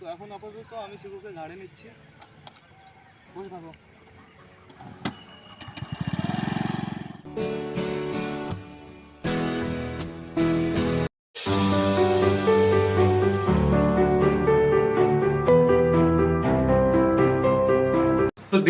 তো এখন আপাতত আমি চিকুকে ঘাড়ে নিচ্ছি। বসে থাকো।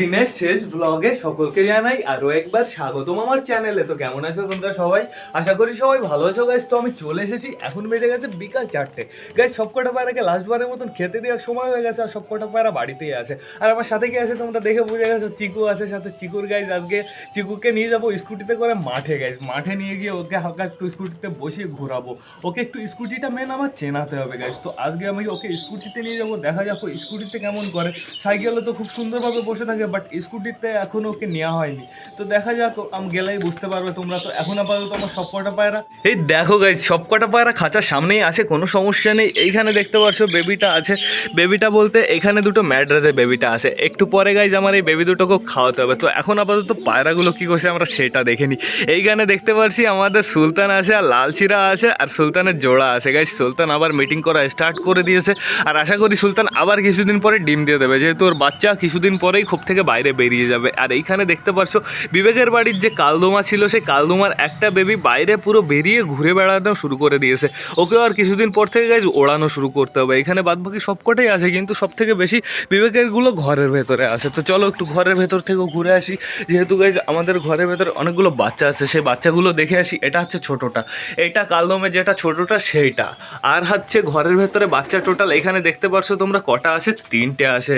দিনের শেষ ব্লগে সকলকে জানাই আরও একবার স্বাগতম আমার চ্যানেলে। তো কেমন আছো তোমরা সবাই? আশা করি সবাই ভালো আছো গাইজ তো আমি চলে এসেছি। এখন বেজে গেছে বিকাল চারটে। গাইজ সবকটা পায়রাকে লাস্টবারের মতন খেতে দেওয়ার সময় হয়ে গেছে আর সবকটা পায়রা বাড়িতেই আছে। আর আমার সাথে কি আছে তোমরা দেখে বুঝে গেছো, চিকু আছে সাথে চিকুর গাইজ আজকে চিকুকে নিয়ে যাব স্কুটিতে করে মাঠে গাইজ মাঠে নিয়ে গিয়ে ওকে হালকা একটু স্কুটিতে বসিয়ে ঘোরাবো। ওকে একটু স্কুটিটা মেন আমার চেনাতে হবে গাইজ তো আজকে আমি ওকে স্কুটিতে নিয়ে যাব, দেখা যাক স্কুটিতে কেমন করে। সাইকেলে তো খুব সুন্দরভাবে বসে থাকে বাট স্কুটিতে এখনও ওকে নেওয়া হয়নি। তো দেখা যাক, আমি গেলেই বুঝতে পারবে তোমরা। তো এখন আপাতত আমার সব কটা পায়রা। এই দেখো গাই সব কটা পায়রা খাঁচার সামনেই আছে, কোনো সমস্যা নেই। এইখানে দেখতে পারছ বেবিটা আছে। বেবিটা বলতে এখানে দুটো ম্যাড্রাসে বেবিটা আছে। একটু পরে গাইজ আমার এই বেবি দুটোকেও খাওয়াতে হবে। তো এখন আপাতত পায়রাগুলো কী করছে আমরা সেটা দেখে নিই। এইখানে দেখতে পাচ্ছি আমাদের সুলতান আছে আর লালচিরা আছে আর সুলতানের জোড়া আছে। গাইজ সুলতান আবার মিটিং করা স্টার্ট করে দিয়েছে। আর আশা করি সুলতান আবার কিছুদিন পরে ডিম দিয়ে দেবে। যেহেতু ওর বাচ্চা কিছুদিন পরেই খুব থেকে বাইরে বেরিয়ে যাবে। আর এইখানে দেখতে পারছ, বিবেকের বাড়ির যে কালদোমা ছিল, সেই কালদোমার একটা বেবি বাইরে পুরো বেরিয়ে ঘুরে বেড়ানো শুরু করে দিয়েছে। ওকে আর কিছুদিন পর থেকে গাইজ ওড়ানো শুরু করতে হবে। এখানে বাদবাকি সবকটাই আছে, কিন্তু সব থেকে বেশি বিবেকেরগুলো ঘরের ভেতরে আছে। তো চলো একটু ঘরের ভেতর থেকেও ঘুরে আসি। যেহেতু গাইজ আমাদের ঘরের ভেতরে অনেকগুলো বাচ্চা আছে, সেই বাচ্চাগুলো দেখে আসি, এটা হচ্ছে ছোটোটা। এইটা কালদমে যেটা ছোটোটা, সেইটা। আর হচ্ছে ঘরের ভেতরে বাচ্চা টোটাল এখানে দেখতে পারছ তোমরা কটা আছে? তিনটে আছে।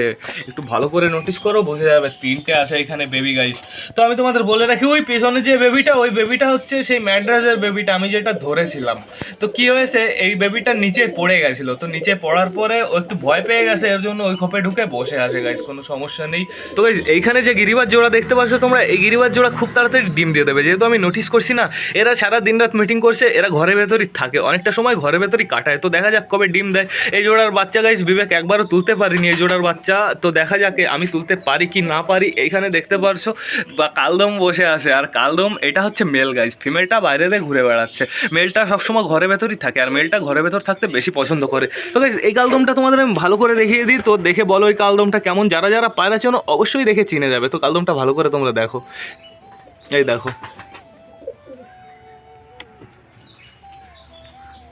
একটু ভালো করে নোটিস করো যাবে, তিনটে আছে এখানে বেবি গাইস তো আমি তোমাদের বলে রাখি, ওই পেছনে যে বেবিটা ওই বেবিটা হচ্ছে সেই ম্যাড্রাসের বেবিটা আমি যেটা ধরেছিলাম। তো কি হয়েছে, এই বেবিটা নিচে পড়ে গেছিল। তো নিচে পড়ার পরে ও একটু ভয় পেয়ে গেছে, এর জন্য ওই খোপে ঢুকে বসে আছে গাইস কোনো সমস্যা নেই। তো গাইস এইখানে যে গিরিবাজ জোড়া দেখতে পাচ্ছ তোমরা, এই গিরিবাজ জোড়া খুব তাড়াতাড়ি ডিম দিয়ে দেবে। যেহেতু আমি নোটিস করছি না, এরা সারা দিন রাত মিটিং করছে, এরা ঘরের ভেতরই থাকে। অনেকটা সময় ঘরের ভেতরই কাটায়। তো দেখা যাক কবে ডিম দেয়। এই জোড়ার বাচ্চা গাইস বিবেক একবারও তুলতে পারিনি, এই জোড়ার বাচ্চা। তো দেখা যাক, আমি তুলতে পারি কি না পারি এইখানে দেখতে পারছ? বা কালদম বসে আছে। আর কালদম, এটা হচ্ছে মেল গাইস ফিমেলটা বাইরে দিয়ে ঘুরে বেড়াচ্ছে। মেলটা সবসময় ঘরে ভেতরই থাকে, আর মেলটা ঘরের ভেতর থাকতে বেশি পছন্দ করে। তো গাইস এই কালদমটা তোমাদের আমি ভালো করে দেখিয়ে দিই। তো দেখে বলো এই কালদমটা কেমন? যারা যারা পায়রা চেনো, অবশ্যই দেখে চিনে যাবে। তো কালদমটা ভালো করে তোমরা দেখো। এই দেখো।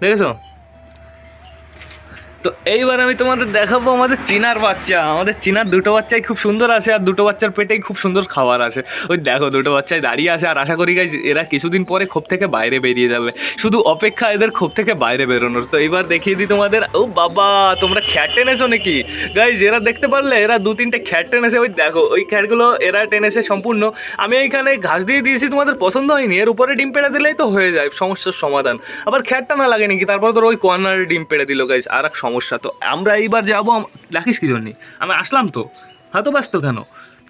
দেখেছ? তো এইবার আমি তোমাদের দেখাবো আমাদের চিনার বাচ্চা। আমাদের চিনার দুটো বাচ্চাই খুব সুন্দর আছে আর দুটো বাচ্চার পেটেই খুব সুন্দর খাবার আছে। ওই দেখো, দুটো বাচ্চায় দাঁড়িয়ে আছে আর আশা করি গাইজ এরা কিছুদিন পরে খোপ থেকে বাইরে বেরিয়ে যাবে। শুধু অপেক্ষা এদের খোপ থেকে বাইরে বেরোনোর। তো এইবার দেখিয়ে দিই তোমাদের। ও বাবা, তোমরা খ্যাট টেনেছো নাকি? গাইজ এরা দেখতে পারলে এরা দু তিনটে খ্যাট টেনেছে ওই দেখো, ওই খ্যাটগুলো এরা টেনেছে সম্পূর্ণ। আমি এইখানে ঘাস দিয়ে দিয়েছি, তোমাদের পছন্দ হয়নি। এর উপরে ডিম পেড়ে দিলেই তো হয়ে যায়, সমস্যার সমাধান। আবার খ্যাটটা না লাগে নাকি? তারপর তোর ওই কর্নারে ডিম পেড়ে দিল গাইজ আর এক সমস্যা। তো আমরা এইবার যাব ডাকিস কি জন্যে? আমি আসলাম তো। হাতো ব্যস্ত কেন?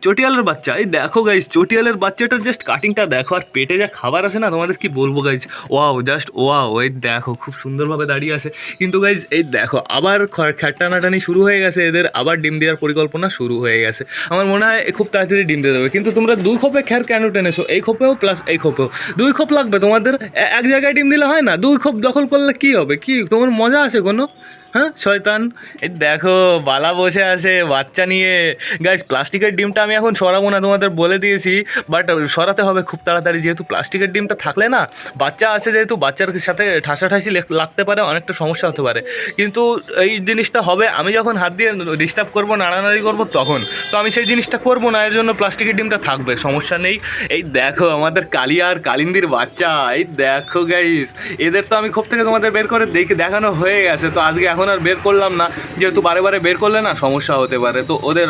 চটিয়ালের বাচ্চা। এই দেখো গাইজ চটিয়ালের বাচ্চাটার জাস্ট কাটিংটা দেখো, আর পেটে যা খাবার আছে না, তোমাদের কি বলব গাইজ ওয়াও জাস্ট ওয়াও এই দেখো, খুব সুন্দরভাবে দাঁড়িয়ে আছে। কিন্তু গাইজ এই দেখো, আবার খ- খ্যাট টানাটানি শুরু হয়ে গেছে। এদের আবার ডিম দেওয়ার পরিকল্পনা শুরু হয়ে গেছে। আমার মনে হয় খুব তাড়াতাড়ি ডিম দিয়ে দেবে। কিন্তু তোমরা দুই খোপে খ্যার কেন টেনেছো? এই খোপেও প্লাস এই খোপেও। দুই খোপ লাগবে তোমাদের? এক জায়গায় ডিম দিলে হয় না? দুই খোপ দখল করলে কি হবে? কি? তোমার মজা আছে কোনো? হ্যাঁ শয়তান। এই দেখো, বালা বসে আছে, বাচ্চা নিয়ে। গাইস প্লাস্টিকের ডিমটা আমি এখন সরাবো না, তোমাদের বলে দিয়েছি বাট সরাতে হবে খুব তাড়াতাড়ি, যেহেতু প্লাস্টিকের ডিমটা থাকলে না, বাচ্চা আছে যেহেতু, বাচ্চার সাথে ঠাসাঠাসি লেগ- লাগতে পারে, অনেকটা সমস্যা হতে পারে। কিন্তু এই জিনিসটা হবে, আমি যখন হাত দিয়ে ডিস্টার্ব করব, নাড়ানাড়ি করব, তখন। তো আমি সেই জিনিসটা করব না, এর জন্য প্লাস্টিকের ডিমটা থাকবে, সমস্যা নেই। এই দেখো, আমাদের কালিয়া আর কালিন্দির বাচ্চা, এই দেখো গাইস এদের তো আমি খুব থেকে তোমাদের বের করে দেখে দেখানো হয়ে গেছে, তো আজকে এখন আর বের করলাম না। যেহেতু বারে বারে বের করলে না সমস্যা হতে পারে। তো ওদের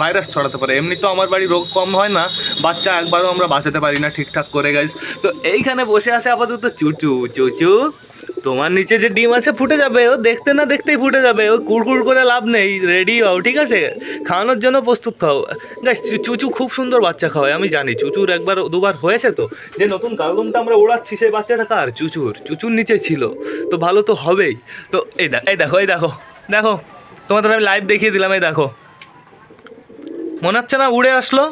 ভাইরাস ছড়াতে পারে। এমনি তো আমার বাড়ি রোগ কম হয় না। বাচ্চা একবারও আমরা বাঁচাতে পারি না ঠিকঠাক করে গাইস তো এইখানে বসে আছে আপাতত চুচু চুচু। তোমার নিচে যে ডিম আছে, ফুটে যাবে। ও দেখতে না দেখতেই ফুটে যাবে। ও কুড়কুড় করে লাভ নেই। রেডি হও ঠিক আছে? খাওয়ানোর জন্য প্রস্তুত খাও গাইস চুচু খুব সুন্দর বাচ্চা খাওয়ায়, আমি জানি। চুচুর একবার, দুবার হয়েছে তো? যে নতুন কালদমটা আমরা ওড়াচ্ছি, সেই বাচ্চাটা কার? চুচুর। চুচুর নিচে ছিল। তো ভালো তো হবেই। তো এই দেখ এই দেখো এই দেখো। দেখো, তোমাদের আমি লাইভ দেখিয়ে দিলাম, এই দেখো। মনে হচ্ছে না উড়ে আসলো?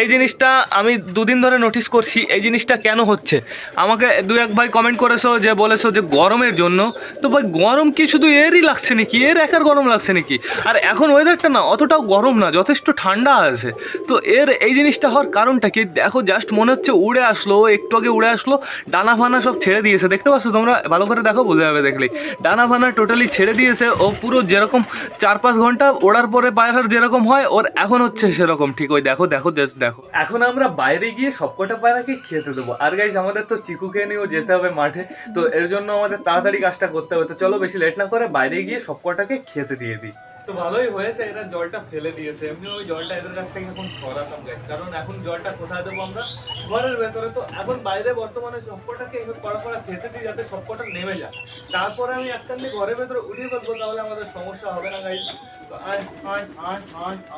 এই জিনিসটা আমি দুদিন ধরে নোটিস করছি, এই জিনিসটা কেন হচ্ছে? আমাকে দু এক ভাই কমেন্ট করেছ যে, বলেছ যে গরমের জন্য। তো ভাই, গরম কি শুধু এরই লাগছে নাকি? এর একার গরম লাগছে নাকি? আর এখন ওয়েদারটা না, অতটাও গরম না, যথেষ্ট ঠান্ডা আছে। তো এর এই জিনিসটা হওয়ার কারণটা কি? দেখো জাস্ট মনে হচ্ছে উড়ে আসলো, একটু আগে উড়ে আসলো, ডানা ফানা সব ছেড়ে দিয়েছে। দেখতে পাচ্ছ তোমরা? ভালো করে দেখো, বোঝা যাবে দেখলেই। ডানা ফানা টোটালি ছেড়ে দিয়েছে, ও পুরো যেরকম চার পাঁচ ঘণ্টা ওড়ার পরে পায়রার যেরকম হয়, ওর এখন হচ্ছে সেরকম। ঠিক ওই দেখো দেখো জাস্ট দেখো। এখন আমরা বাইরে গিয়ে সবকটা পায়রাকে খেতে দেবো। আর গাইজ আমাদের তো চিকুকে নিয়েও যেতে হবে মাঠে। তো এর জন্য আমাদের তাড়াতাড়ি কাজটা করতে হবে। তো চলো বেশি লেট না করে বাইরে গিয়ে সবকটাকে খেতে দিয়ে দিই। তো ভালোই হয়েছে এরা জলটা ফেলে দিয়েছে। এমনি ওই জলটা এদের কাছ থেকে এখন সরাতাম গাইজ কারণ এখন জলটা কোথায় দেবো আমরা? ঘরের ভেতরে। তো এখন বাইরে বর্তমানে সবকটাকে এভাবে কড়া কড়া খেতে দিই যাতে সবকটা নেমে যায়। তারপরে আমি একটা নিয়ে ঘরের ভেতরে উঠিয়ে ফেলব তাহলে আমাদের সমস্যা হবে না গাইজ তো আয় আয় আয়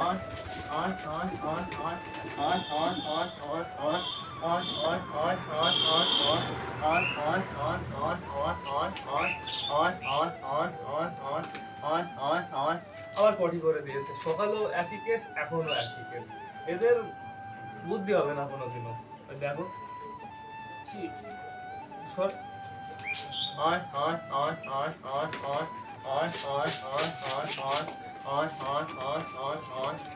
আয় আবার পটি করে দিয়েছে সকালেও একই কেস এখনও একই কেস এদের বুদ্ধি হবে না কোনোদিনও দেখো সর আয় আয় আয় আয় আয় আয় আয় আয় আয় আয় আয় আয় আয় আয়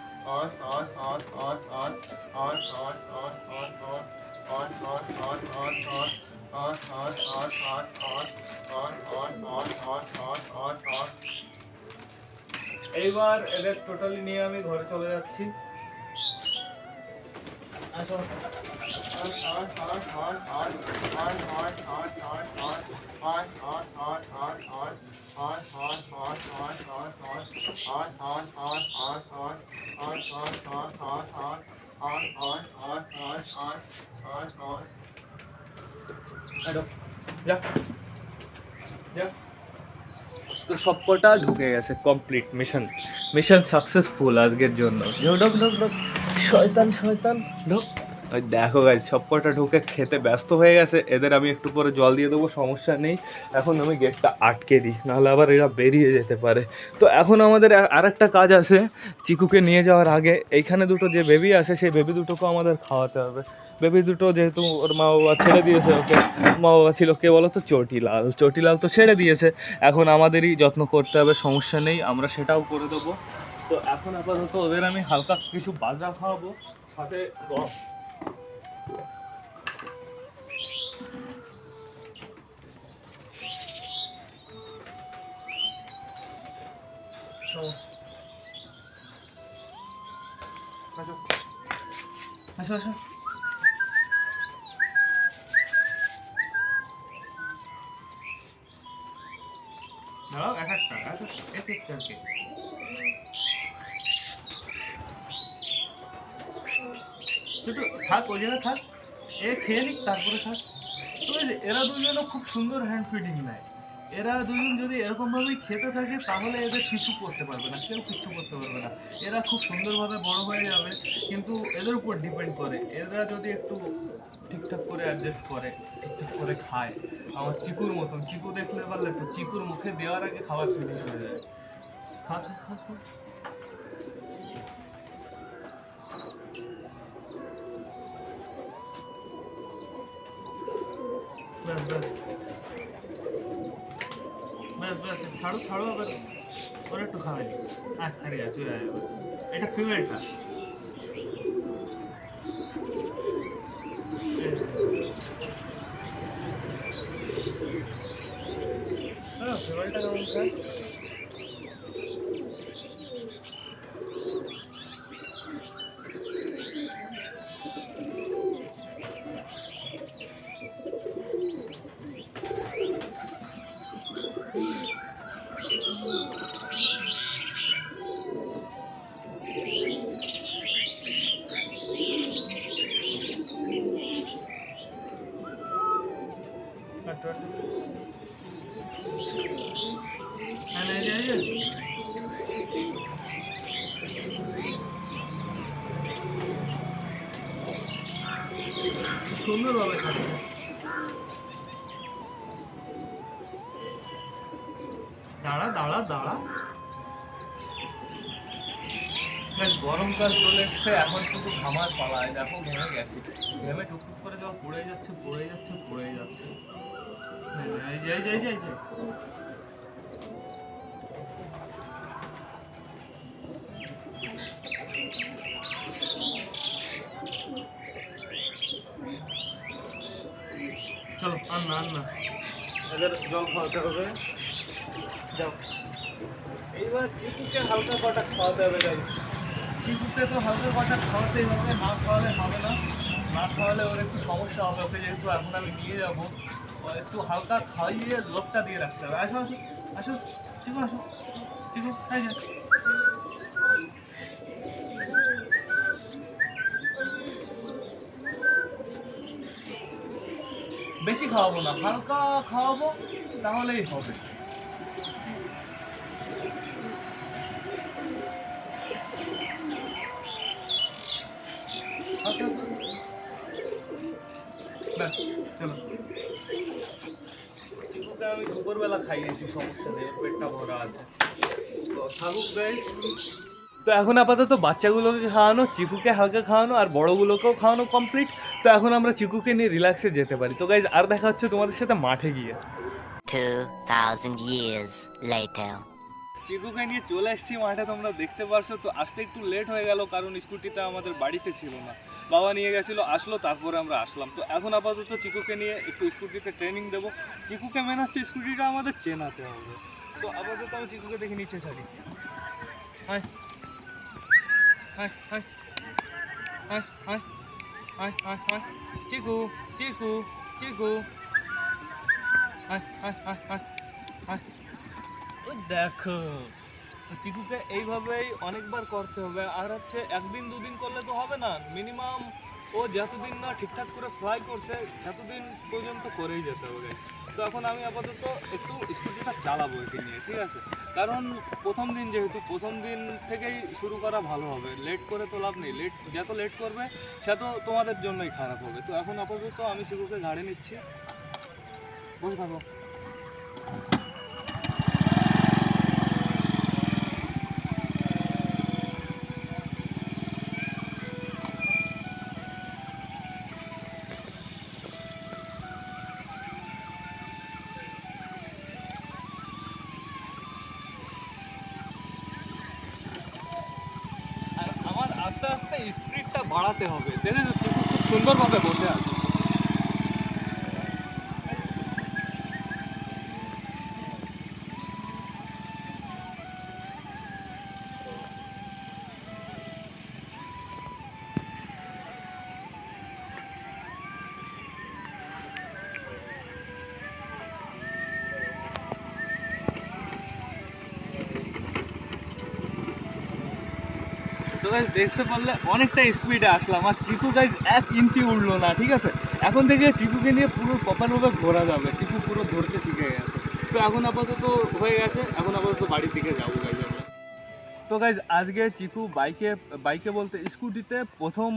এইবার এদের টোটালি নিয়ে আমি ঘরে চলে যাচ্ছি আসো আট আট আর তো সবকটা ঢুকে গেছে কমপ্লিট মিশন মিশন সাকসেসফুল আজকের জন্য ঢোক ঢোক ঢোক শয়তান শয়তান ঢোক ওই দেখো সব কটা ঢুকে খেতে ব্যস্ত হয়ে গেছে। এদের আমি একটু পরে জল দিয়ে দেবো, সমস্যা নেই। এখন আমি গেটটা আটকে দিই, নাহলে আবার এরা বেরিয়ে যেতে পারে। তো এখন আমাদের আর একটা কাজ আছে, চিকুকে নিয়ে যাওয়ার আগে। এইখানে দুটো যে বেবি আছে, সেই বেবি দুটোকেও আমাদের খাওয়াতে হবে। বেবি দুটো যেহেতু ওর মা বাবা ছেড়ে দিয়েছে ওকে মা বাবা ছিল কে বলো তো চটিলাল। চটিলাল তো ছেড়ে দিয়েছে। এখন আমাদেরই যত্ন করতে হবে, সমস্যা নেই, আমরা সেটাও করে দেবো। তো এখন আপাতত ওদের আমি হালকা কিছু বাজা খাওয়াবো, সাথে Masuk. Masuk. Masuk, masuk. No, I have to. একটু থাক ওই জায়গায় থাক। এ খেয়ে নিক, তারপরে থাক। তো এরা দুজনও খুব সুন্দর হ্যান্ড ফিডিং নেয়। এরা দুজন যদি এরকমভাবেই খেতে থাকে, তাহলে এদের কিছু করতে পারবে না, কেউ কিচ্ছু করতে পারবে না। এরা খুব সুন্দরভাবে বড় হয়ে যাবে, কিন্তু এদের উপর ডিপেন্ড করে। এরা যদি একটু ঠিকঠাক করে অ্যাডজাস্ট করে, ঠিকঠাক করে খায় আমার চিকুর মতন। চিকু দেখলে পারলে তো, চিকুর মুখে দেওয়ার আগে খাবার ফিনিশ হয়ে যায়। খা খা খা। ব্যাস ব্যাস। ব্যাস ব্যাস ছাড়ো ছাড়ো আবার। ওরা একটু খাওয়াই আচ্ছা এটা ফিমেলটা সুন্দরভাবে খাচ্ছে। দাঁড়া দাঁড়া দাঁড়া। গরমকাল চলে এসছে, এখন শুধু ঘামার পালায়, দেখো ঘেমে গেছি। ঘেমে টুকটুক করে যখন পড়ে যাচ্ছে পড়ে যাচ্ছে পড়ে যাচ্ছে। এই যে এই যে। না। না এদের জল খাওয়াতে হবে। যাও। এইবার চিকুকে হালকা কটা খাওয়াতে হবে গাইস চিকুকে তো হালকা কটা খাওয়াতেই হবে না খাওয়ালে হবে না। না খাওয়ালে ওর একটু সমস্যা হবে ওকে যেহেতু এখন আমি নিয়ে যাব একটু হালকা খাইয়ে লোকটা দিয়ে রাখতে হবে। আসো আসো আসো। চিকু আসো। চিকু এই বেশি খাওয়াবো না, হালকা খাওয়াবো, তাহলেই হবে। চলো। আমি দুপুরবেলা খাইয়েছি, সমস্যা নেই পেটটা ভরা আছে। তো থাকুক guys। তো এখন আপাতত বাচ্চাগুলোকে খাওয়ানো চিকুকে হালকা খাওয়ানো আর বড়গুলোকেও খাওয়ানো কমপ্লিট তো এখন আমরা চিকুকে নিয়ে রিল্যাক্সে যেতে পারি। তো গাইজ আর দেখা হচ্ছে তোমাদের সাথে মাঠে গিয়ে। 2,000 years later. চিকুকে নিয়ে চলে এসেছি মাঠে তোমরা দেখতে পারছ। তো আসতে একটু লেট হয়ে গেল কারণ স্কুটিটা আমাদের বাড়িতে ছিল না। বাবা নিয়ে গেছিল আসলো তারপরে আমরা আসলাম। তো এখন আপাতত চিকুকে নিয়ে একটু স্কুটিতে ট্রেনিং দেবো। চিকুকে মেন হচ্ছে স্কুটিটা আমাদের চেনাতে হবে। তো আপাতত আমি চিকুকে দেখে নিচে ছাড়ি। Hi hi hi hi hi hi hi hi Chiku Chiku Chiku hi hi hi hi hi ও দেখো, চিকুকে এইভাবেই অনেকবার করতে হবে। আর হচ্ছে একদিন, দুদিন করলে তো হবে না। মিনিমাম ও যতদিন না ঠিকঠাক করে ফ্লাই করছে সেতদিন পর্যন্ত করেই যেতে হবে। তো এখন আমি আপাতত একটু স্কুটিটা চালাবো একে নিয়ে, ঠিক আছে? কারণ প্রথম দিন যেহেতু, প্রথম দিন থেকেই শুরু করা ভালো হবে। লেট করে তো লাভ নেই। লেট যত লেট করবে, সে তো তোমাদের জন্যই খারাপ হবে। তো এখন আপাতত আমি চিকুকে ঘাড়ে নিচ্ছি। বসে থাকো। দাঁড়াতে হবে। দেখেন খুব সুন্দরভাবে বসে আছে। গাইজ দেখতে পারলে অনেকটা স্পিডে আসলাম। আর চিকু গাইজ এক ইঞ্চি উঠল না, ঠিক আছে? এখন থেকে চিকুকে নিয়ে পুরো প্রপারভাবে ঘোরা যাবে। চিকু পুরো ধরতে শিখে গেছে। তো এখন আপাতত হয়ে গেছে। এখন আপাতত বাড়ির দিকে যাব গাইজ তো গাইজ আজকে চিকু বাইকে বাইকে বলতে স্কুটিতে প্রথম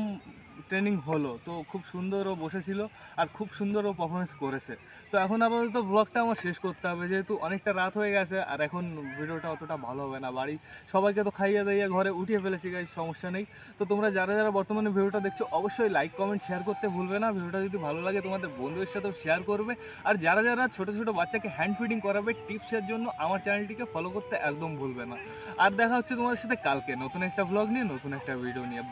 ট্রেনিং হলো, তো খুব সুন্দর ও বসেছিল আর খুব সুন্দর ও পারফরমেন্স করেছে। তো এখন আপাতত ব্লগটা আমার শেষ করতে হবে, যেহেতু অনেকটা রাত হয়ে গেছে আর এখন ভিডিওটা অতটা ভালো হবে না। বাড়ি সবাইকে তো খাইয়ে দাইয়ে ঘরে উঠিয়ে ফেলেছি গাইজ সমস্যা নেই। তো তোমরা যারা যারা বর্তমানে ভিডিওটা দেখছ, অবশ্যই লাইক কমেন্ট শেয়ার করতে ভুলবে না। ভিডিওটা যদি ভালো লাগে, তোমাদের বন্ধুদের সাথেও শেয়ার করবে। আর যারা যারা ছোটো ছোটো বাচ্চাকে হ্যান্ড ফিডিং করাবে টিপসের জন্য, আমার চ্যানেলটিকে ফলো করতে একদম ভুলবে না। আর দেখা হচ্ছে তোমাদের সাথে কালকে নতুন একটা ব্লগ নিয়ে, নতুন একটা ভিডিও নিয়ে।